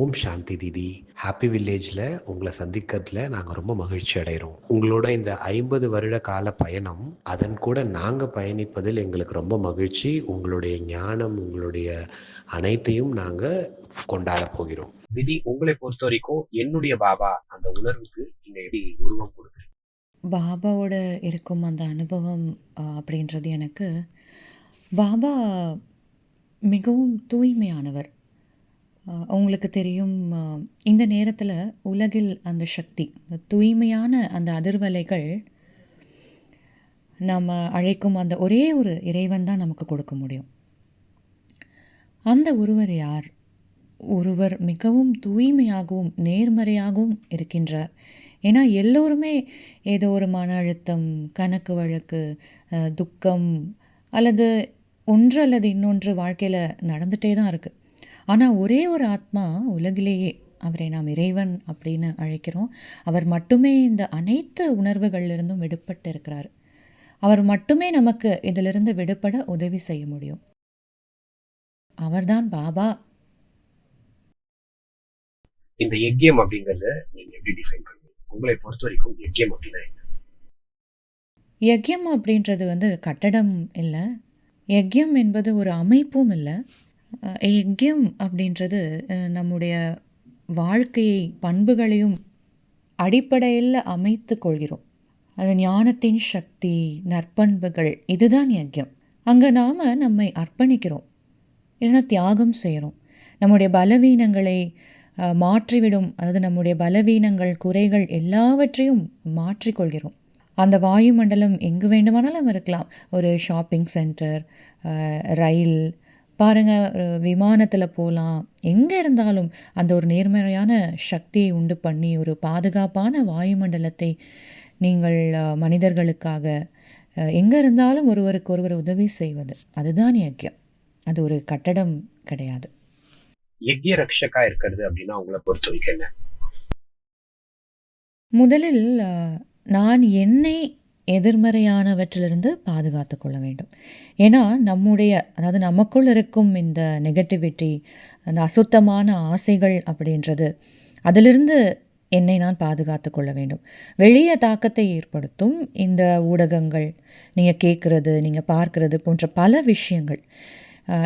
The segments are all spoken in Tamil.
ஓம் சாந்தி தீதி. ஹாப்பி வில்லேஜில் உங்களை சந்திக்கிறதுல நாங்கள் ரொம்ப மகிழ்ச்சி அடைகிறோம் உங்களோட இந்த ஐம்பது வருட கால பயணம் அதன் கூட நாங்கள் பயணிப்பதில் எங்களுக்கு ரொம்ப மகிழ்ச்சி. உங்களுடைய ஞானம் உங்களுடைய அனைத்தையும் நாங்கள் கொண்டாட போகிறோம். விதி உங்களை பொறுத்த வரைக்கும் என்னுடைய பாபா அந்த உணர்வுக்கு நீங்க எப்படி உருவம் கொடுக்குறீங்க? பாபாவோட இருக்கும் அந்த அனுபவம் அப்படின்றது எனக்கு பாபா மிகவும் தூய்மையானவர். உங்களுக்கு தெரியும் இந்த நேரத்தில் உலகில் அந்த சக்தி தூய்மையான அந்த அதிர்வலைகள் நம்ம அழைக்கும் அந்த ஒரே ஒரு இறைவன் தான் நமக்கு கொடுக்க முடியும். அந்த ஒருவர் யார்? ஒருவர் மிகவும் தூய்மையாகவும் நேர்மறையாகவும் இருக்கின்றார். ஏன்னா எல்லோருமே ஏதோ ஒரு மன அழுத்தம் கணக்கு வழக்கு துக்கம் அல்லது ஒன்று அல்லது இன்னொன்று வாழ்க்கையில் நடந்துகிட்டே தான் இருக்குது ஆனால் ஒரே ஒரு ஆத்மா உலகிலேயே அவரை நாம் இறைவன் அப்படின்னு அழைக்கிறோம். அவர் மட்டுமே இந்த அனைத்து உணர்வுகளிலிருந்தும் விடுபட்டு இருக்கிறார் அவர் மட்டுமே நமக்கு இதிலிருந்து விடுபட உதவி செய்ய முடியும். அவர்தான் பாபா. இந்த யக்கியம் அப்படிங்கறத நீங்க எப்படி டிஃபைன் பண்ணுவீங்க உங்களை பொறுத்த வரைக்கும் யக்கியம் அப்படின்னா என்ன? அப்படின்றது வந்து கட்டடம் இல்லை. யக்யம் என்பது ஒரு அமைப்பும் இல்லை. எக்யம் அப்படின்றது நம்முடைய வாழ்க்கையை பண்புகளையும் அடிப்படையில் அமைத்து கொள்கிறோம். அது ஞானத்தின் சக்தி நற்பண்புகள் இதுதான் யக்யம் அங்கே நாம் நம்மை அர்ப்பணிக்கிறோம். இல்லைன்னா தியாகம் செய்கிறோம். நம்முடைய பலவீனங்களை மாற்றிவிடும். அதாவது நம்முடைய பலவீனங்கள் குறைகள் எல்லாவற்றையும் மாற்றிக்கொள்கிறோம். அந்த வாயுமண்டலம் எங்கு வேண்டுமானாலும் இருக்கலாம். ஒரு ஷாப்பிங் சென்டர் ரயில் பாருங்கள் விமானத்தில் போகலாம் எங்கே இருந்தாலும் அந்த ஒரு நேர்மறையான சக்தியை உண்டு பண்ணி ஒரு பாதுகாப்பான வாயுமண்டலத்தை நீங்கள் மனிதர்களுக்காக எங்கே இருந்தாலும் ஒருவருக்கு ஒருவர் உதவி செய்வது. அதுதான் யக்கியம் அது ஒரு கட்டடம் கிடையாது. யக்கிய ரக்ஷகா இருக்கிறது அப்படின்னா உங்களை பொறுத்த வரைக்கும் முதலில் நான் என்னை எதிர்மறையானவற்றிலிருந்து பாதுகாத்து கொள்ள வேண்டும். ஏன்னா நம்முடைய அதாவது நமக்குள் இருக்கும் இந்த நெகட்டிவிட்டி அந்த அசுத்தமான ஆசைகள் அப்படின்றது அதிலிருந்து என்னை நான் பாதுகாத்து கொள்ள வேண்டும். வெளியே தாக்கத்தை ஏற்படுத்தும் இந்த ஊடகங்கள் நீங்கள் கேட்குறது நீங்கள் பார்க்குறது போன்ற பல விஷயங்கள்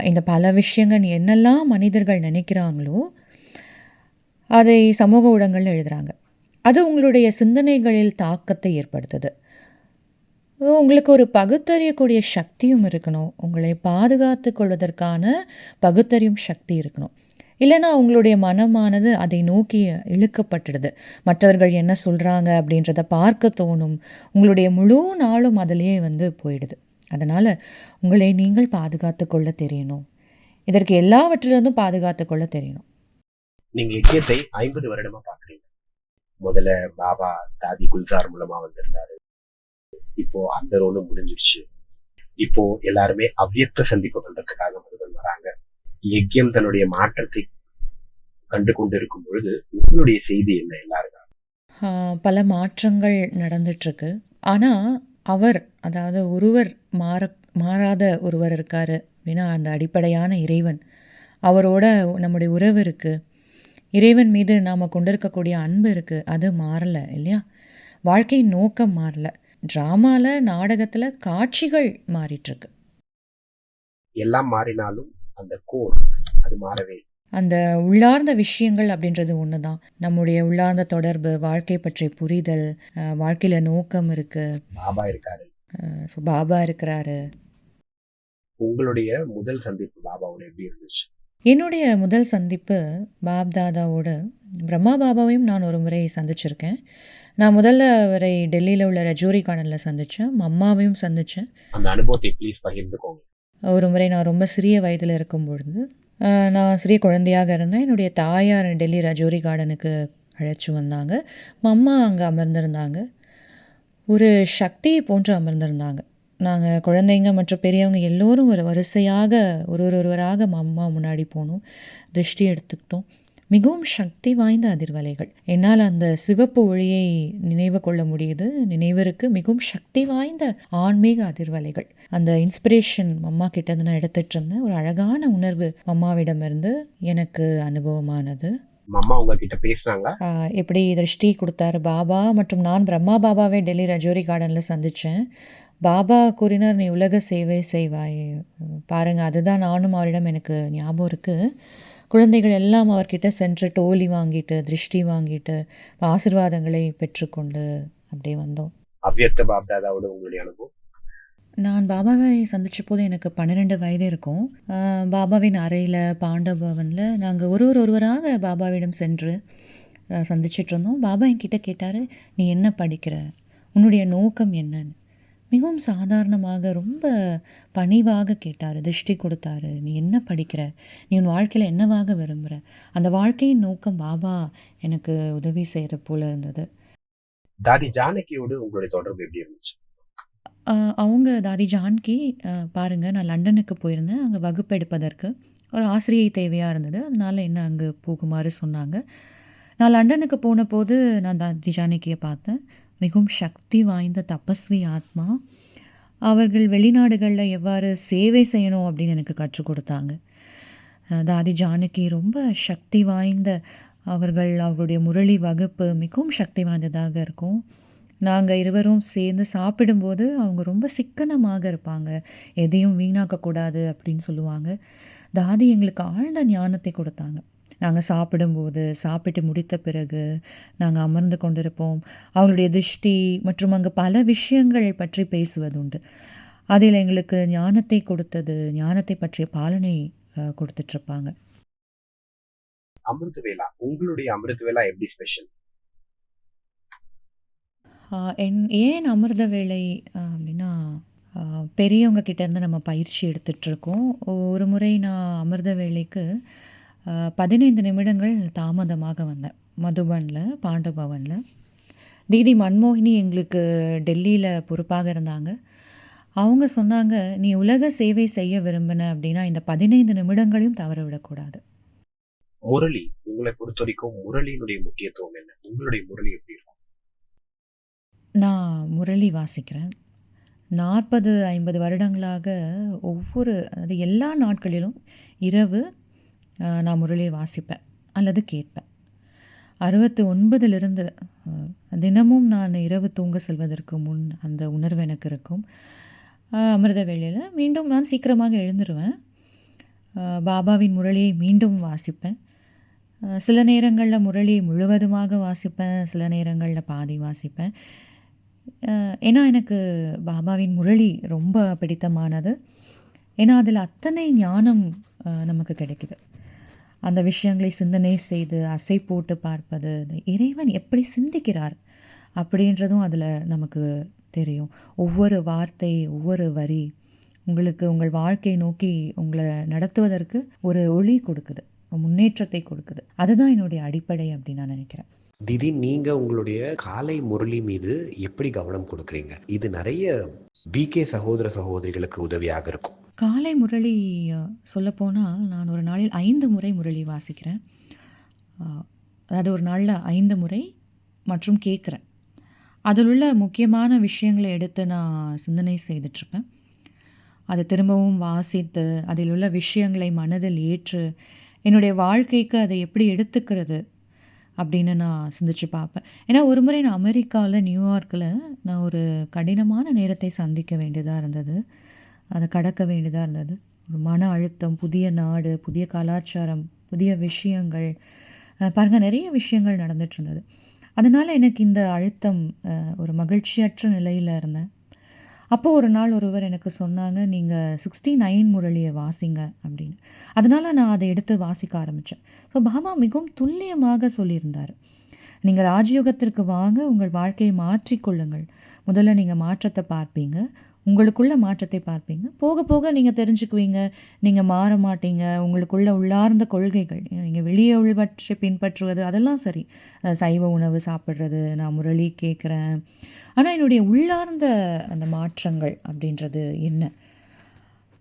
இந்த பல விஷயங்கள் என்னெல்லாம் மனிதர்கள் நினைக்கிறாங்களோ அதை சமூக ஊடகங்கள்ல எழுதுகிறாங்க அது உங்களுடைய சிந்தனைகளில் தாக்கத்தை ஏற்படுத்துது. உங்களுக்கு ஒரு பகுத்தறியக்கூடிய சக்தியும் இருக்கணும். உங்களை பாதுகாத்து கொள்வதற்கான பகுத்தறியும் சக்தி இருக்கணும். இல்லைன்னா உங்களுடைய மனமானது அதை நோக்கி இழுக்கப்பட்டுடுது. மற்றவர்கள் என்ன சொல்கிறாங்க அப்படின்றத பார்க்க தோணும். உங்களுடைய முழு நாளும் அதிலேயே வந்து போயிடுது. அதனால் உங்களை நீங்கள் பாதுகாத்து கொள்ள தெரியணும். இதற்கு எல்லாவற்றிலிருந்தும் பாதுகாத்து கொள்ள தெரியணும். நீங்கள் இலக்கியத்தை ஐம்பது வருடமாக பார்க்குறீங்க. முதல்ல பாபா தாதி குல்சார் மூலமாக வந்திருந்தாரு. இப்போ அந்த ரோலும் முடிஞ்சிடுச்சு. இப்போ எல்லாருமே அவ்வியத்த சந்திப்பு பண்றதுக்காக மனிதன் வராங்க. யக்கியம் தன்னுடைய மாற்றத்தை கண்டு கொண்டு இருக்கும் பொழுது உங்களுடைய செய்தி என்ன எல்லாருக்கும்? பல மாற்றங்கள் நடந்துட்டுருக்கு. ஆனால் அவர் அதாவது ஒருவர் மாற மாறாத ஒருவர் இருக்கார் அப்படின்னா அந்த அடிப்படையான இறைவன். அவரோட நம்முடைய உறவு இருக்குது இறைவன் மீது நாம் கொண்டிருக்கக்கூடிய அன்பு இருக்குது அது மாறலை இல்லையா? வாழ்க்கையின் நோக்கம் மாறலை. ட்ராமாவில் நாடகத்தில் காட்சிகள் மாறிட்டுருக்கு. எல்லாம் மாறினாலும் அந்த கோர் அது மாறவே. அந்த உள்ளார்ந்த விஷயங்கள் அப்படின்றது ஒன்று தான் நம்முடைய உள்ளார்ந்த தொடர்பு வாழ்க்கை பற்றிய புரிதல் வாழ்க்கையில் நோக்கம் இருக்குது பாபா இருக்காரு. ஸோ பாபா இருக்கிறாரு. உங்களுடைய முதல் சந்திப்பு பாபாவோட எப்படி இருந்துச்சு? என்னுடைய முதல் சந்திப்பு பாப் தாதாவோட பிரம்மா பாபாவையும் நான் ஒரு முறை சந்திச்சிருக்கேன். நான் முதல்ல அவரை டெல்லியில் உள்ள ரஜோரி கார்டனில் சந்தித்தேன் அம்மாவையும் சந்தித்தேன் அந்த அனுபவத்தை ப்ளீஸ் பகிர்ந்துக்கோங்க. ஒரு முறை நான் ரொம்ப சிறிய வயதில் இருக்கும் பொழுது நான் சிறிய குழந்தையாக இருந்தேன். என்னுடைய தாயார் டெல்லி ரஜோரி கார்டனுக்கு அழைச்சி வந்தாங்க. அம்மா அங்கே அமர்ந்திருந்தாங்க. ஒரு சக்தி போன்று அமர்ந்திருந்தாங்க. நாங்கள் குழந்தைங்க மற்றும் பெரியவங்க எல்லோரும் ஒரு வரிசையாக ஒரு ஒரு ஒருவராக அம்மா முன்னாடி போனோம். திருஷ்டி எடுத்துக்கிட்டோம். மிகவும் சக்தி வாய்ந்த அதிர்வலைகள் என்னால் அந்த சிவப்பு ஒளியை நினைவு கொள்ள முடியுது நினைவிற்கு மிகவும் சக்தி வாய்ந்த ஆன்மீக அதிர்வலைகள் அந்த இன்ஸ்பிரேஷன் அம்மா கிட்ட இருந்து நான் எடுத்துட்டு இருந்தேன் ஒரு அழகான உணர்வு அம்மாவிடமிருந்து எனக்கு அனுபவமானது அம்மா உங்ககிட்ட பேசுனாங்களா? ஆ எப்படி திருஷ்டி குடுத்தாரு பாபா மற்றும் நான் பிரம்மா பாபாவை டெல்லி ரஜோரி கார்டன்ல சந்திச்சேன். பாபா கூறினார், "நீ உலக சேவை செய்வாய்." பாருங்க அதுதான் நானும் அவரிடம் எனக்கு ஞாபகம் இருக்கு. குழந்தைகள் எல்லாம் அவர்கிட்ட சென்று டோலி வாங்கிட்டு, திருஷ்டி வாங்கிட்டு, ஆசீர்வாதங்களை பெற்றுக்கொண்டு அப்படியே வந்தோம். அவ்யக்த பாப்தாதாவோட உங்களுடைய அனுபவம்? நான் பாபாவை சந்திச்சபோது எனக்கு 12 வயது இருக்கும். பாபாவின் அறையில, பாண்டவ பவன்ல நாங்க ஒருவர் ஒருவராக பாபாவிடம் சென்று அ சந்திச்சிட்டுருந்தோம். பாபா என்கிட்ட கேட்டாரு, "நீ என்ன படிக்கிற? உன்னுடைய நோக்கம் என்னன்னு?" மிகவும் சாதாரணமாக, ரொம்ப பணிவாக கேட்டாரு. திருஷ்டி குடுத்தாரு. "நீ என்ன படிக்கிற? நீ உன் வாழ்க்கையில என்னவாக விரும்புற?" அந்த வாழ்க்கையின் நோக்கம் பாபா எனக்கு உதவி செய்ற போல இருந்தது. தாதி ஜானகியோடு உங்களுடைய தொடர்பு எப்படி இருந்துச்சு? அவங்க தாதி ஜான்கி பாருங்க நான் லண்டனுக்கு போயிருந்தேன். அங்க வகுப்பு எடுப்பதற்கு. ஒரு ஆசிரியை தேவையா இருந்தது. அதனால என்ன அங்கு போகுமாறு சொன்னாங்க. நான் லண்டனுக்கு போனபோது நான் தாதி ஜானகிய பார்த்தேன். மிகவும் சக்தி வாய்ந்த தபஸ்வி ஆத்மா. அவர்கள் வெளிநாடுகளில் எவ்வாறு சேவை செய்யணும் அப்படின்னு எனக்கு கற்றுக் கொடுத்தாங்க தாதி ஜானகி ரொம்ப சக்தி வாய்ந்த அவர்கள் அவருடைய முரளி வகுப்பு மிகவும் சக்தி வாய்ந்ததாக இருக்கும். நாங்கள் இருவரும் சேர்ந்து சாப்பிடும்போது அவங்க ரொம்ப சிக்கனமாக இருப்பாங்க. எதையும் வீணாக்கக்கூடாது அப்படின்னு சொல்லுவாங்க. தாதி எங்களுக்கு ஆழ்ந்த ஞானத்தை கொடுத்தாங்க நாங்க சாப்பிடும்போது, சாப்பிட்டு முடித்த பிறகு நாங்க அமர்ந்து கொண்டிருப்போம். அவங்களுடைய திருஷ்டி மற்றும் அங்கு பல விஷயங்கள் பற்றி பேசுவதுண்டு. அதில் எங்களுக்கு ஞானத்தை கொடுத்தது, ஞானத்தை பற்றிய பாலனை அ குடுத்துட்டுருப்பாங்க. அமிர்த வேலா. உங்களுடைய அமிர்த வேலா எப்படி ஸ்பெஷல்? என் ஏன் அமிர்த அ அப்படின்னா, பெரியவங்க கிட்ட இருந்து நம்ம பயிற்சி எடுத்துட்டுருக்கோம். ஒரு முறை நான் அமிர்த வேளைக்கு 15 நிமிடங்கள் தாமதமாக வந்தேன். மதுபன்ல, பாண்டவ பவன்ல. தீதி மன்மோகினி எங்களுக்கு டெல்லியில பொறுப்பாக இருந்தாங்க. அவங்க சொன்னாங்க, "நீ உலக சேவை செய்ய விரும்பின அப்படின்னா, இந்த 15 நிமிடங்களையும் தவற விடக்கூடாது." முரளி. உங்களை பொறுத்தவரைக்கும் முரளியினுடைய முக்கியத்துவம் என்ன? உங்களுடைய முரளி எப்படி இருக்கும்? நான் முரளி வாசிக்கிறேன். 40, 50 வருடங்களாக ஒவ்வொரு அதாவது எல்லா நாட்களிலும் இரவு நான் முரளி வாசிப்பேன் அல்லது கேட்பேன். அறுபத்தி ஒன்பதிலிருந்து தினமும் நான் இரவு தூங்க செல்வதற்கு முன் அந்த உணர்வு எனக்கு இருக்கும். அமிர்த வேளையில் மீண்டும் நான் சீக்கிரமாக எழுந்துருவேன். பாபாவின் முரளியை மீண்டும் வாசிப்பேன். சில நேரங்களில் முரளி முழுவதுமாக வாசிப்பேன். சில நேரங்களில் பாதி வாசிப்பேன். ஏன்னா எனக்கு பாபாவின் முரளி ரொம்ப பிடித்தமானது. ஏன்னா அதில் அத்தனை ஞானம் நமக்கு கிடைக்குது. அந்த விஷயங்களை சிந்தனை செய்து, அசை போட்டு பார்ப்பது, இறைவன் எப்படி சிந்திக்கிறார் அப்படின்றதும் அதில் நமக்கு தெரியும். ஒவ்வொரு வார்த்தை, ஒவ்வொரு வரி உங்களுக்கு உங்கள் வாழ்க்கையை நோக்கி உங்களை நடத்துவதற்கு ஒரு ஒளி கொடுக்குது. முன்னேற்றத்தை கொடுக்குது. அதுதான் என்னுடைய அடிப்படை அப்படின்னு நான் நினைக்கிறேன். திதி நீங்க உங்களுடைய காலை முரளி மீது எப்படி கவனம் கொடுக்குறீங்க இது நிறைய பிகே சகோதர, சகோதரிகளுக்கு உதவியாக இருக்கும். காலை முரளி சொல்லப்போனால், நான் ஒரு நாளில் ஐந்து முறை முரளி வாசிக்கிறேன். அதாவது ஒரு நாளில் ஐந்து முறை மற்றும் கேட்குறேன் அதில் உள்ள முக்கியமான விஷயங்களை எடுத்து நான் சிந்தனை செய்துட்ருப்பேன் அதை திரும்பவும் வாசித்து, அதில் உள்ள விஷயங்களை மனதில் ஏற்று, என்னுடைய வாழ்க்கைக்கு அதை எப்படி எடுத்துக்கிறது அப்படின்னு நான் சிந்திச்சு பார்ப்பேன். ஏன்னா ஒரு முறை நான் அமெரிக்காவில் நியூயார்க்கில் நான் ஒரு கடினமான நேரத்தை சந்திக்க வேண்டியதாக இருந்தது. அதை கடக்க வேண்டியதாக இருந்தது. ஒரு மன அழுத்தம், புதிய நாடு, புதிய கலாச்சாரம், புதிய விஷயங்கள் பாருங்கள் பாருங்க நெறைய விஷயங்கள் நடந்துட்டுருந்தது. அதனால் எனக்கு இந்த அழுத்தம் ஒரு மகிழ்ச்சியற்ற நிலையில் இருந்தேன். அப்போது ஒரு நாள் ஒருவர் எனக்கு சொன்னாங்க, நீங்கள் சிக்ஸ்டி நைன் முரளியை வாசிங்க" அப்படின்னு. அதனால நான் அதை எடுத்து வாசிக்க ஆரம்பித்தேன் ஸோ பாபா மிகவும் துல்லியமாக சொல்லியிருந்தார் நீங்கள் ராஜயோகத்திற்கு வாங்க, உங்கள் வாழ்க்கையை மாற்றிக்கொள்ளுங்கள் முதல்ல நீங்கள் மாற்றத்தை பார்ப்பீங்க. உங்களுக்குள்ள மாற்றத்தை பார்ப்பீங்க. போக போக நீங்கள் தெரிஞ்சுக்குவீங்க. நீங்கள் மாற மாட்டீங்க. உங்களுக்குள்ள உள்ளார்ந்த கொள்கைகள், நீங்கள் வெளியே உள்ளவற்றை பின்பற்றுவது அதெல்லாம் சரி. சைவ உணவு சாப்பிட்றது நான் முரளி கேட்குறேன் ஆனால் என்னுடைய உள்ளார்ந்த அந்த மாற்றங்கள் அப்படின்றது என்ன?"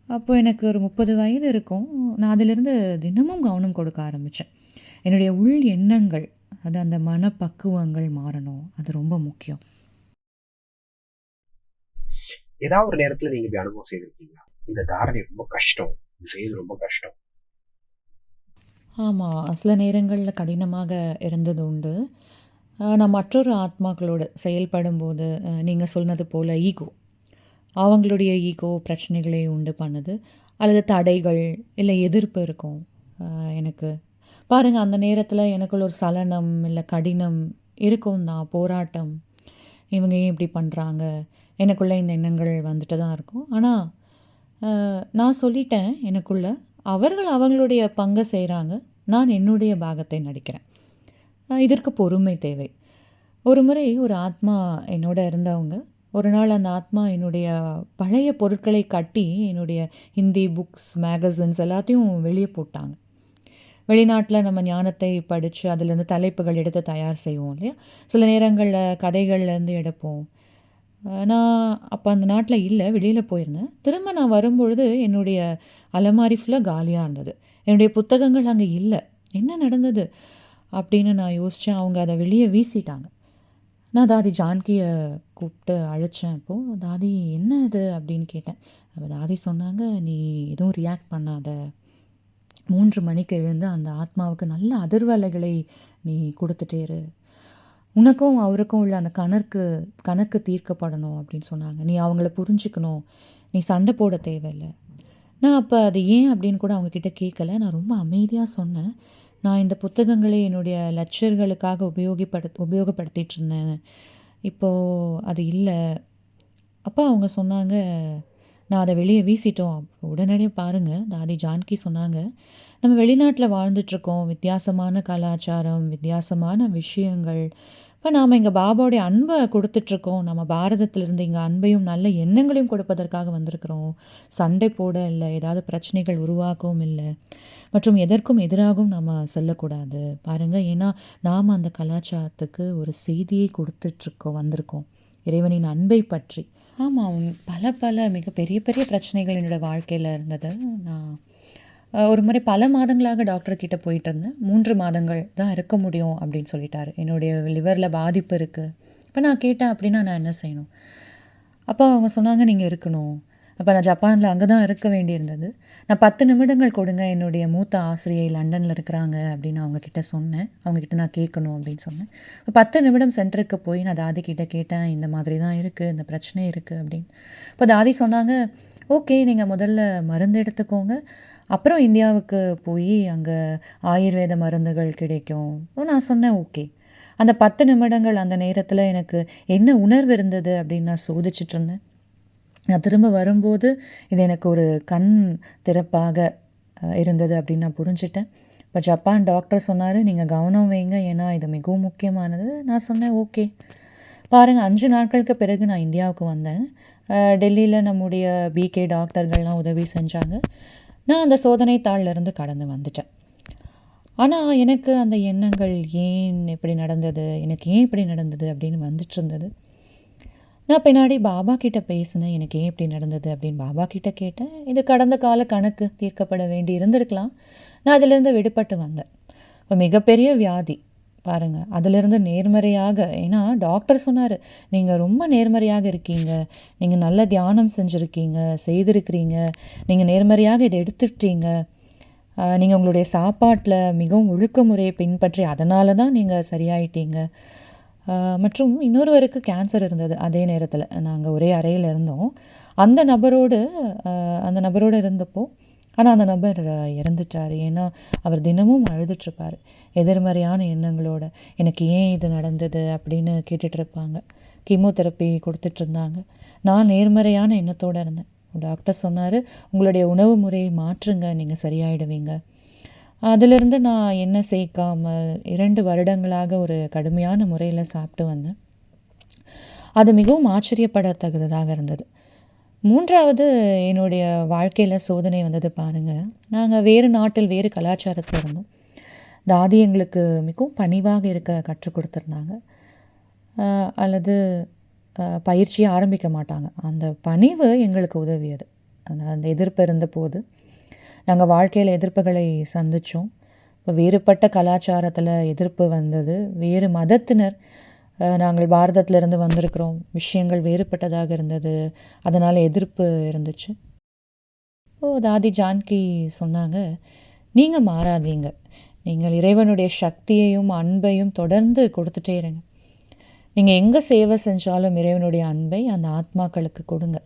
அப்போ எனக்கு ஒரு 30 வயது இருக்கும். நான் அதிலிருந்து தினமும் கவனம் கொடுக்க ஆரம்பித்தேன் என்னுடைய உள் எண்ணங்கள், அது அந்த மனப்பக்குவங்கள் மாறணும். அது ரொம்ப முக்கியம். ஏதாவது ஒரு நேரத்துல நீங்க இப்படி அனுபவம் செய்திருக்கீங்களா? இந்த தாரணை ரொம்ப கஷ்டம். இது ரொம்ப கஷ்டம். ஆமா. சில நேரங்களில் கடினமாக இருந்தது உண்டு. நான் மற்றொரு ஆத்மாக்களோடு செயல்படும்போது, அ நீங்க சொன்னது போல ஈகோ. அவங்களுடைய ஈகோ பிரச்சனைகளை உண்டு பண்ணுது. அல்லது தடைகள், இல்லை எதிர்ப்பு இருக்கும். எனக்கு பாருங்க அந்த நேரத்தில் எனக்குள்ள ஒரு சலனம், இல்லை கடினம் இருக்கும் தான். போராட்டம். இவங்க ஏன் இப்படி பண்றாங்க? எனக்குள்ளே இந்த எண்ணங்கள் வந்துட்டு தான் இருக்கும். ஆனால் நான் சொல்லிட்டேன் எனக்குள்ள. அவர்கள் அவங்களுடைய பங்கை செய்கிறாங்க நான் என்னுடைய பாகத்தை நடிக்கிறேன். இதற்கு பொறுமை தேவை. ஒரு முறை ஒரு ஆத்மா என்னோட இருந்தவங்க, ஒரு நாள் அந்த ஆத்மா என்னுடைய பழைய பொருட்களை கட்டி, என்னுடைய ஹிந்தி புக்ஸ், மேகசின்ஸ் எல்லாத்தையும் வெளியே போட்டாங்க. வெளிநாட்டில் நம்ம ஞானத்தை படித்து அதிலேருந்து தலைப்புகள் எடுத்து தயார் செய்வோம் இல்லையா? சில நேரங்களில் கதைகள்லேருந்து எடுப்போம். நான் அப்போ அந்த நாட்டில் இல்லை வெளியில் போயிருந்தேன். திரும்ப நான் வரும்பொழுது என்னுடைய அலமாரி ஃபுல்லாக காலியாக இருந்தது. என்னுடைய புத்தகங்கள் அங்கே இல்லை என்ன நடந்தது? அப்படின்னு நான் யோசித்தேன் அவங்க அதை வெளியே வீசிட்டாங்க. நான் தாதி ஜான்கியை கூப்பிட்டு அழைச்சேன் அப்போது "தாதி என்ன இது?" அப்படின்னு கேட்டேன். அப்போ தாதி சொன்னாங்க, "நீ எதுவும் ரியாக்ட் பண்ணாத. மூன்று மணிக்கு எழுந்து அந்த ஆத்மாவுக்கு நல்ல அதிர்வலைகளை நீ கொடுத்துட்டேரு உனக்கும் அவருக்கும் உள்ள அந்த கணக்கு கணக்கு தீர்க்கப்படணும்." அப்படின்னு சொன்னாங்க. "நீ அவங்கள புரிஞ்சுக்கணும். நீ சண்டை போட தேவையில்லை நான் அப்போ அது ஏன் அப்படின்னு கூட அவங்கக்கிட்ட கேட்கல. நான் ரொம்ப அமைதியாக சொன்னேன். "நான் இந்த புத்தகங்களை என்னுடைய லட்சியர்களுக்காக உபயோகிப்படுத் உபயோகப்படுத்திட்டு இருந்தேன். இப்போது அது இல்லை அப்போ அவங்க சொன்னாங்க, "நான் அதை வெளியே வீசிட்டோம்." உடனடியே பாருங்கள் தாதி ஜான்கி சொன்னாங்க, "நம்ம வெளிநாட்டில் வாழ்ந்துட்டுருக்கோம். வித்தியாசமான கலாச்சாரம், வித்தியாசமான விஷயங்கள். இப்போ நாம் இங்கே பாபாவுடைய அன்பை கொடுத்துட்ருக்கோம் நம்ம பாரதத்திலிருந்து இங்கே அன்பையும், நல்ல எண்ணங்களையும் கொடுப்பதற்காக வந்திருக்கிறோம். சண்டை போட இல்லை ஏதாவது பிரச்சனைகள் உருவாக்கவும் இல்லை மற்றும் எதற்கும் எதிராகவும் நம்ம செல்லக்கூடாது. பாருங்கள் ஏன்னா, நாம் அந்த கலாச்சாரத்துக்கு ஒரு செய்தியை கொடுத்துட்ருக்கோம் வந்திருக்கோம். இறைவனின் அன்பை பற்றி." ஆமாம் பல பல மிக பெரிய பெரிய பிரச்சனைகள் என்னோட வாழ்க்கையில் இருந்தது. நான் ஒரு முறை பல மாதங்களாக டாக்டர் கிட்ட போயிட்டுருந்தேன். 3 மாதங்கள் தான் இருக்க முடியும் அப்படின்னு சொல்லிட்டாரு. என்னுடைய லிவரில் பாதிப்பு இருக்குது இப்போ நான் கேட்டேன், "அப்படின்னா நான் என்ன செய்யணும்?" அப்போ அவங்க சொன்னாங்க, நீங்கள் இருக்கணும்." அப்போ நான் ஜப்பானில் அங்கே தான் இருக்க வேண்டியிருந்தது. நான் 10 நிமிடங்கள் கொடுங்க. என்னுடைய மூத்த ஆசிரியை லண்டனில் இருக்கிறாங்க அப்படின்னு அவங்கக்கிட்ட சொன்னேன். அவங்கக்கிட்ட நான் கேட்கணும் அப்படின்னு சொன்னேன். 10 நிமிடம் சென்டருக்கு போய் நான் தாதி கிட்ட கேட்டேன். "இந்த மாதிரி தான் இருக்குது இந்த பிரச்சனை இருக்குது அப்படின்னு. இப்போ தாதி சொன்னாங்க, "ஓகே. நீங்கள் முதல்ல மருந்து எடுத்துக்கோங்க. அப்புறம் இந்தியாவுக்கு போய் அங்கே ஆயுர்வேத மருந்துகள் கிடைக்கும்." நான் சொன்னேன், "ஓகே." அந்த 10 நிமிடங்கள் அந்த நேரத்தில் எனக்கு என்ன உணர்வு இருந்தது அப்படின்னு நான் சோதிச்சுட்டு இருந்தேன். நான் திரும்ப வரும்போது, இது எனக்கு ஒரு கண் திறப்பாக இருந்தது அப்படின்னு நான் புரிஞ்சுட்டேன். இப்போ ஜப்பான் டாக்டர் சொன்னார் நீங்கள் கவனம் வைங்க. ஏன்னா இது மிகவும் முக்கியமானது." நான் சொன்னேன், "ஓகே." பாருங்கள் அஞ்சு நாட்களுக்கு பிறகு நான் இந்தியாவுக்கு வந்தேன். டெல்லியில் நம்முடைய பிகே டாக்டர்கள்லாம் உதவி செஞ்சாங்க. நான் அந்த சோதனை தாளிலிருந்து கடந்து வந்துட்டேன். ஆனால் எனக்கு அந்த எண்ணங்கள் ஏன் இப்படி நடந்தது? எனக்கு ஏன் இப்படி நடந்தது? அப்படின்னு வந்துட்டுருந்தது. நான் பின்னாடி பாபா கிட்ட பேசினேன். எனக்கு ஏன் இப்படி நடந்தது? அப்படின்னு பாபா கிட்ட கேட்டேன். இது கடந்த கால கணக்கு தீர்க்கப்பட வேண்டி இருந்திருக்கலாம். நான் அதிலிருந்து விடுபட்டு வந்தேன். இப்போ மிகப்பெரிய வியாதி. பாருங்கள் அதிலிருந்து நேர்மறையாக ஏன்னா டாக்டர் சொன்னார் நீங்கள் ரொம்ப நேர்மறையாக இருக்கீங்க. நீங்கள் நல்ல தியானம் செஞ்சுருக்கீங்க செய்திருக்கிறீங்க. நீங்கள் நேர்மறையாக இதை எடுத்துட்டீங்க நீங்கள் உங்களுடைய சாப்பாட்டில் மிகவும் ஒழுக்கமுறையை பின்பற்றி அதனால தான் நீங்கள் சரியாயிட்டீங்க." மற்றும் இன்னொருவருக்கு கேன்சர் இருந்தது அதே நேரத்தில் நாங்கள் ஒரே அறையில் இருந்தோம். அந்த நபரோடு அந்த நபரோடு இருந்தப்போ ஆனால் அந்த நபர் இறந்துட்டாரு. ஏன்னா, அவர் தினமும் அழுதுட்ருப்பார் எதிர்மறையான எண்ணங்களோட, "எனக்கு ஏன் இது நடந்தது?" அப்படின்னு கேட்டுட்டுருப்பாங்க. கீமோதெரப்பி கொடுத்துட்ருந்தாங்க நான் நேர்மறையான எண்ணத்தோடு இருந்தேன். டாக்டர் சொன்னார் "உங்களுடைய உணவு முறையை மாற்றுங்க. நீங்கள் சரியாயிடுவீங்க." அதிலிருந்து நான் என்ன சேர்க்காமல் இரண்டு வருடங்களாக ஒரு கடுமையான முறையில் சாப்பிட்டு வந்தேன். அது மிகவும் ஆச்சரியப்படத்தகுந்ததாக இருந்தது. மூன்றாவது என்னுடைய வாழ்க்கையில் சோதனை வந்தது பாருங்கள் நாங்கள் வேறு நாட்டில், வேறு கலாச்சாரத்தில் இருந்தோம். தாதி எங்களுக்கு மிகவும் பணிவாக இருக்க கற்றுக் கொடுத்துருந்தாங்க அல்லது பயிற்சியை ஆரம்பிக்க மாட்டாங்க. அந்த பணிவு எங்களுக்கு உதவியது. அந்த அந்த எதிர்ப்பு இருந்தபோது, நாங்கள் வாழ்க்கையில் எதிர்ப்புகளை சந்தித்தோம் இப்போ வேறுபட்ட கலாச்சாரத்தில் எதிர்ப்பு வந்தது. வேறு மதத்தினர் நாங்கள் பாரதத்திலிருந்து வந்திருக்கிறோம். விஷயங்கள் வேறுபட்டதாக இருந்தது. அதனால் எதிர்ப்பு இருந்துச்சு. ஓ தாதி ஜான்கி சொன்னாங்க, நீங்கள் மாறாதீங்க நீங்கள் இறைவனுடைய சக்தியையும் அன்பையும் தொடர்ந்து கொடுத்துட்டே இருங்க நீங்கள் எங்கே சேவை செஞ்சாலும் இறைவனுடைய அன்பை அந்த ஆத்மாக்களுக்கு கொடுங்க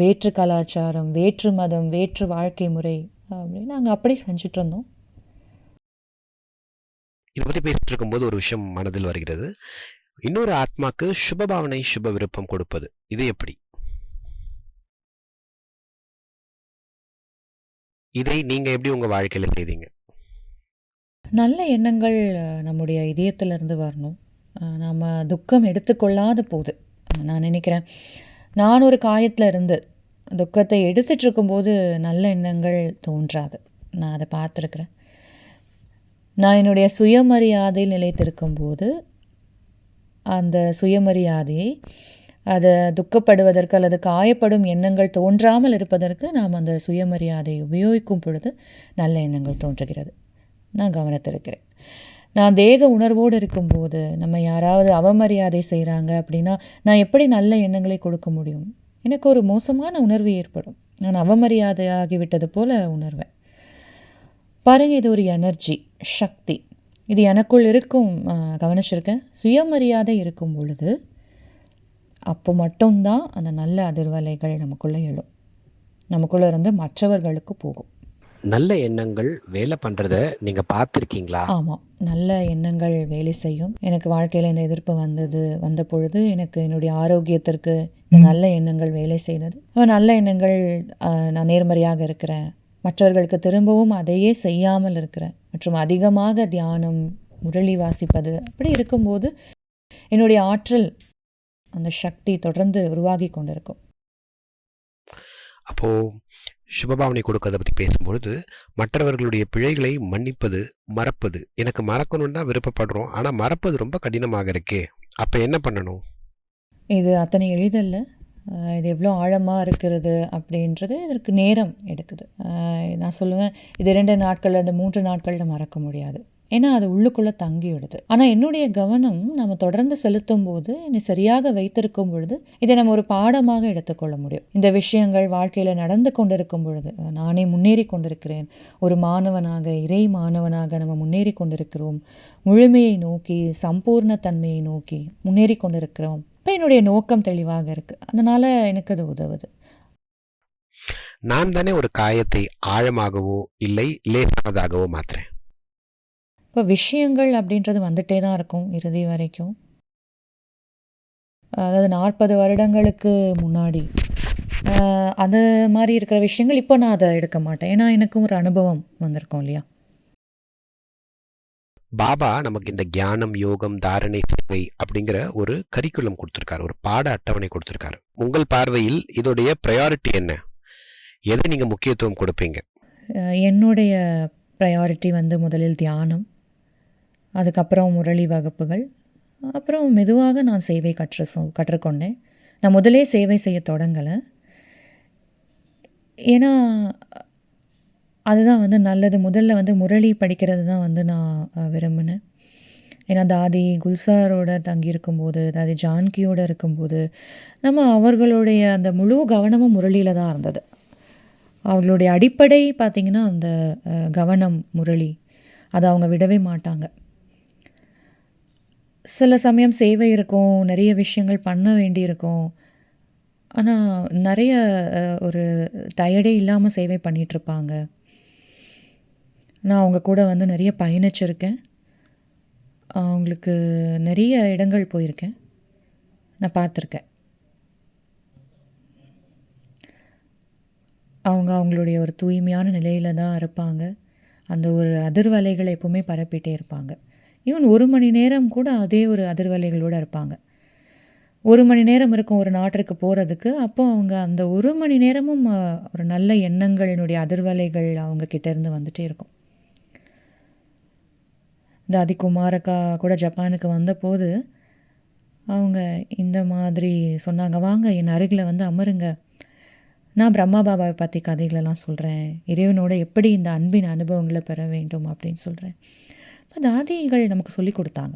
வேற்று கலாச்சாரம் வேற்று மதம் வேற்று வாழ்க்கை முறை அப்படின்னு நாங்கள் அப்படி செஞ்சுட்டு இருந்தோம் இதை பற்றி பேசிட்டு இருக்கும்போது ஒரு விஷயம் மனதில் வருகிறது. இன்னொரு ஆத்மாக்கு சுபபாவனை சுப விருப்பம் கொடுப்பது இது எப்படி? இதை நீங்க எப்படி உங்க வாழ்க்கையில செய்தீங்க? நல்ல எண்ணங்கள் நம்முடைய இதயத்திலிருந்து வரணும். நாம் துக்கம் எடுத்துக்கொள்ளாத போது நான் நினைக்கிறேன் நான் ஒரு காயத்தில் இருந்து துக்கத்தை எடுத்துட்டு இருக்கும்போது நல்ல எண்ணங்கள் தோன்றாது. நான் அதை பார்த்துருக்குறேன். நான் என்னுடைய சுயமரியாதையில் நிலைத்திருக்கும்போது அந்த சுயமரியாதையை அதை துக்கப்படுவதற்கு அல்லது காயப்படும் எண்ணங்கள் தோன்றாமல் இருப்பதற்கு நாம் அந்த சுயமரியாதையை உபயோகிக்கும் பொழுது நல்ல எண்ணங்கள் தோன்றுகிறது. நான் கவனித்திருக்கிறேன். நான் தேக உணர்வோடு இருக்கும்போது நம்ம யாராவது அவமரியாதை செய்கிறாங்க அப்படின்னா நான் எப்படி நல்ல எண்ணங்களை கொடுக்க முடியும்? எனக்கு ஒரு மோசமான உணர்வு ஏற்படும். நான் அவமரியாதை ஆகிவிட்டது போல உணர்வேன். பாருங்க இது ஒரு எனர்ஜி சக்தி. இது எனக்குள் இருக்கும் கவனிச்சிருக்கேன். சுயமரியாதை இருக்கும் பொழுது அப்போ மட்டும்தான் அந்த நல்ல அதிர்வலைகள் நமக்குள்ளே எழும். நமக்குள்ளே இருந்து மற்றவர்களுக்கு போகும். நல்ல எண்ணங்கள் வேலை பண்றத நீங்க பார்த்திருக்கீங்களா? ஆமாம் நல்ல எண்ணங்கள் வேலை செய்யும். எனக்கு வாழ்க்கையில் இந்த எதிர்ப்பு வந்தது வந்த பொழுது எனக்கு என்னுடைய ஆரோக்கியத்திற்கு நல்ல எண்ணங்கள் வேலை செய்தது. நல்ல எண்ணங்கள் நான் நேர்மறையாக இருக்கிறேன். மற்றவர்களுக்கு திரும்பவும் அதையே செய்யாமல் இருக்கிறேன் மற்றும் அதிகமாக தியானம் முரளி வாசிப்பது அப்படி இருக்கும்போது என்னுடைய ஆற்றல் அந்த சக்தி தொடர்ந்து உருவாகி கொண்டிருக்கும். அப்போ சுபபாவனை கொடுக்கறத பத்தி பேசும்பொழுது மற்றவர்களுடைய பிழைகளை மன்னிப்பது மறப்பது எனக்கு மறக்கணும்னு தான் விருப்பப்படுறோம் ஆனா மறப்பது ரொம்ப கடினமாக இருக்கே அப்ப என்ன பண்ணணும்? இது அத்தனை எளிதல்ல. இது எவ்வளோ ஆழமாக இருக்கிறது அப்படின்றது இதற்கு நேரம் எடுக்குது. நான் சொல்லுவேன் இது இரண்டு நாட்கள் அந்த மூன்று நாட்களில் மறக்க முடியாது. ஏன்னா அது உள்ளுக்குள்ளே தங்கிவிடுது. ஆனால் என்னுடைய கவனம் நம்ம தொடர்ந்து செலுத்தும் போது என்னை சரியாக வைத்திருக்கும் பொழுது இதை நம்ம ஒரு பாடமாக எடுத்துக்கொள்ள முடியும். இந்த விஷயங்கள் வாழ்க்கையில் நடந்து கொண்டிருக்கும் பொழுது நானே முன்னேறி கொண்டிருக்கிறேன். ஒரு மாணவனாக இறை மாணவனாக நம்ம முன்னேறி கொண்டிருக்கிறோம். முழுமையை நோக்கி சம்பூர்ண தன்மையை நோக்கி முன்னேறி கொண்டிருக்கிறோம். இப்போ என்னுடைய நோக்கம் தெளிவாக இருக்கு. அதனால எனக்கு அது உதவுது. நான் தானே ஒரு காயத்தை ஆழமாகவோ இல்லை லேசானதாகவோ மாத்துறேன். இப்போ விஷயங்கள் அப்படின்றது வந்துட்டே தான் இருக்கும் இறுதி வரைக்கும். அதாவது நாற்பது வருடங்களுக்கு முன்னாடி அது மாதிரி இருக்கிற விஷயங்கள் இப்போ நான் அதை எடுக்க மாட்டேன். ஏன்னா எனக்கும் ஒரு அனுபவம் வந்திருக்கும் இல்லையா? பாபா நமக்கு இந்த ஞானம் யோகம் தாரணை சேவை அப்படிங்கிற ஒரு கரிக்குலம் கொடுத்துருக்காரு. ஒரு பாட அட்டவணை கொடுத்துருக்காரு. உங்கள் பார்வையில் இதோடைய ப்ரையாரிட்டி என்ன? எதை நீங்க முக்கியத்துவம் கொடுப்பீங்க? என்னுடைய ப்ரையாரிட்டி வந்து முதலில் தியானம் அதுக்கப்புறம் முரளி வகுப்புகள் அப்புறம் மெதுவாக நான் சேவை கற்று சொ- கற்றுக்கொண்டேன். நான் முதலே சேவை செய்ய தொடங்கலை. ஏன்னா அதுதான் வந்து நல்லது. முதல்ல வந்து முரளி படிக்கிறது தான் வந்து நான் விரும்பினேன். ஏன்னா தாதி குல்சாரோட தங்கி இருக்கும்போது தாதி ஜான்கியோட இருக்கும்போது நம்ம அவர்களுடைய அந்த முழு கவனமும் முரளியில் தான் இருந்தது. அவர்களுடைய அடிப்படை பார்த்திங்கன்னா அந்த கவனம் முரளி. அதை அவங்க விடவே மாட்டாங்க. சில சமயம் சேவை இருக்கும் நிறைய விஷயங்கள் பண்ண வேண்டியிருக்கும் ஆனால் நிறைய ஒரு டயர்டே இல்லாமல் சேவை பண்ணிகிட்ருப்பாங்க நான் அவங்க கூட வந்து நிறைய பயணிச்சிருக்கேன். அவங்களுக்கு நிறைய இடங்கள் போயிருக்கேன். நான் பார்த்துருக்கேன். அவங்க அவங்களுடைய ஒரு தூய்மையான நிலையில் தான் இருப்பாங்க. அந்த ஒரு அதிர்வலைகளை எப்பவுமே பரப்பிட்டே இருப்பாங்க. ஈவன் ஒரு மணி நேரம் கூட அதே ஒரு அதிர்வலைகளோடு இருப்பாங்க. ஒரு மணி நேரம் இருக்கும் ஒரு நாட்டிற்கு போகிறதுக்கு அப்போ அவங்க அந்த ஒரு மணி நேரமும் ஒரு நல்ல எண்ணங்களினுடைய அதிர்வலைகள் அவங்க கிட்டேருந்து வந்துகிட்டே இருக்கும். தாதி குமாரக்கா கூட ஜப்பானுக்கு வந்தபோது அவங்க இந்த மாதிரி சொன்னாங்க. வாங்க என் அருகில் வந்து அமருங்க. நான் பிரம்மா பாபாவை பற்றி கதைகளெல்லாம் சொல்கிறேன் இறைவனோட எப்படி இந்த அன்பின் அனுபவங்களை பெற வேண்டும்? அப்படின்னு சொல்கிறேன் இப்போ தாதிகள் நமக்கு சொல்லிக் கொடுத்தாங்க.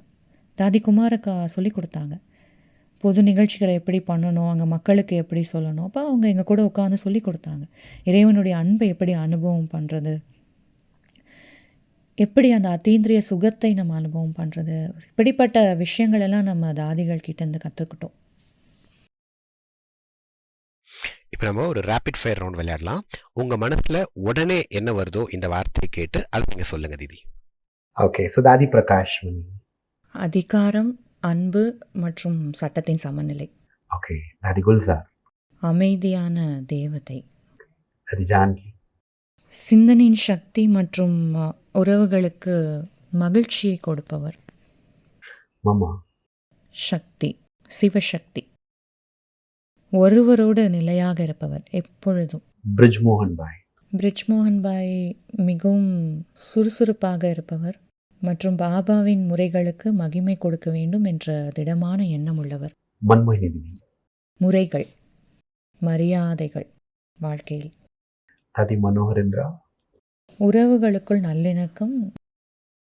தாதி குமாரக்கா சொல்லி கொடுத்தாங்க. பொது நிகழ்ச்சிகளை எப்படி பண்ணணும்? அங்கே மக்களுக்கு எப்படி சொல்லணும்? அப்போ அவங்க எங்கள் கூட உட்காந்து சொல்லி கொடுத்தாங்க. இறைவனுடைய அன்பை எப்படி அனுபவம் பண்ணுறது எப்படி அந்த அத்தீந்திரிய சுகத்தை நம்ம அனுபவம் பண்ணுறது இப்படிப்பட்ட விஷயங்கள் எல்லாம் நம்ம தாதிகள் கிட்டேருந்து கற்றுக்கிட்டோம் இப்போ நம்ம ஒரு ரேபிட் ஃபயர் ரவுண்ட் விளையாடலாம். உங்க மனசுல உடனே என்ன வருதோ இந்த வார்த்தையை கேட்டு அதை நீங்க சொல்லுங்க தீதி. ஓகே ஸோ தாதி பிரகாஷ் அதிகாரம் அன்பு மற்றும் சட்டத்தின் சமநிலை. ஓகே தாதி குல்சார். அமைதியான தேவதை. தாதி ஜான்கி. சிந்தனையின் சக்தி மற்றும் உறவுகளுக்கு மகிழ்ச்சியை கொடுப்பவர். மாமா சக்தி சிவசக்தி. ஒருவரோடு நிலையாக இருப்பவர் எப்பொழுதும். பிரிஜ் மோகன் பாய். பிரிஜ்மோகன் பாய் மிகவும் சுறுசுறுப்பாக இருப்பவர் மற்றும் பாபாவின் முறைகளுக்கு மகிமை கொடுக்க வேண்டும் என்ற திடமான எண்ணம் உள்ளவர். முறைகள் மரியாதைகள் வாழ்க்கையில். தாதி மனோகரேந்திரா. உறவுகளுக்குள் நல்லிணக்கம்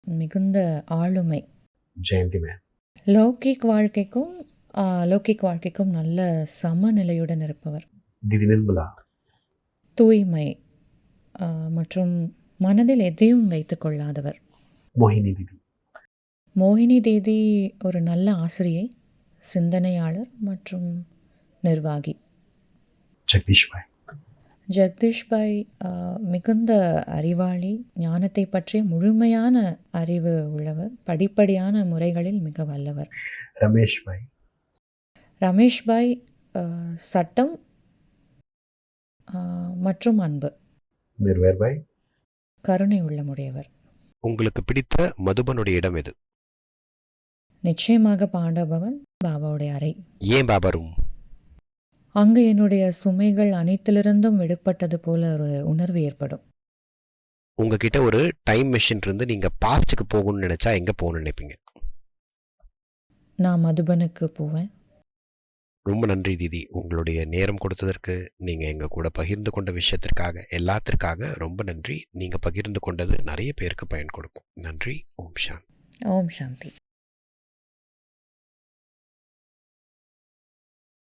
மிகுந்த ஆளுமை. ஜெயந்தி மேம். லௌகிக் வாழ்க்கைக்கும் லௌகிக் வாழ்க்கைக்கும் நல்ல சமநிலையுடன் இருப்பவர். திதி நிர்மலா. தூய்மை மற்றும் மனதில் எதையும் வைத்துக் கொள்ளாதவர். மோகினி திதி. மோகினி தேதி ஒரு நல்ல ஆசிரியை சிந்தனையாளர் மற்றும் நிர்வாகி. ஜெகதீஷ் பாய் ஜெகதீஷ் பாய் ஆ, மிகுந்த அறிவாளி ஞானத்தை பற்றிய முழுமையான அறிவு உள்ளவர் படிப்படியான முறைகளில் மிக வல்லவர். ரமேஷ் பாய். ரமேஷ் பாய் ஆ, சட்டம் மற்றும் அன்பு. கருணை உள்ளமுடையவர். உங்களுக்கு பிடித்த மதுபனுடைய இடம் எது? நிச்சயமாக பாண்டபவன் பாபாவுடைய அறை. ஏன் பாபா ரூம் அங்கு என்னுடைய சுமைகள் அனைத்திலிருந்தும் விடுபட்டது போல ஒரு உணர்வு ஏற்படும். உங்ககிட்ட ஒரு டைம் மிஷின் இருந்து நீங்க பாஸ்ட்டுக்கு போகணும்னு நினைச்சா எங்க போகணும்னு நினைப்பீங்க? நான் மதுபனுக்கு போவேன். ரொம்ப நன்றி தீதி. உங்களுடைய நேரம் கொடுத்ததற்கு நீங்க எங்க கூட பகிர்ந்து கொண்ட விஷயத்திற்காக எல்லாத்திற்காக ரொம்ப நன்றி. நீங்க பகிர்ந்து கொண்டது நிறைய பேருக்கு பயன் கொடுக்கும். நன்றி. ஓம் சாந்தி. ஓம் சாந்தி.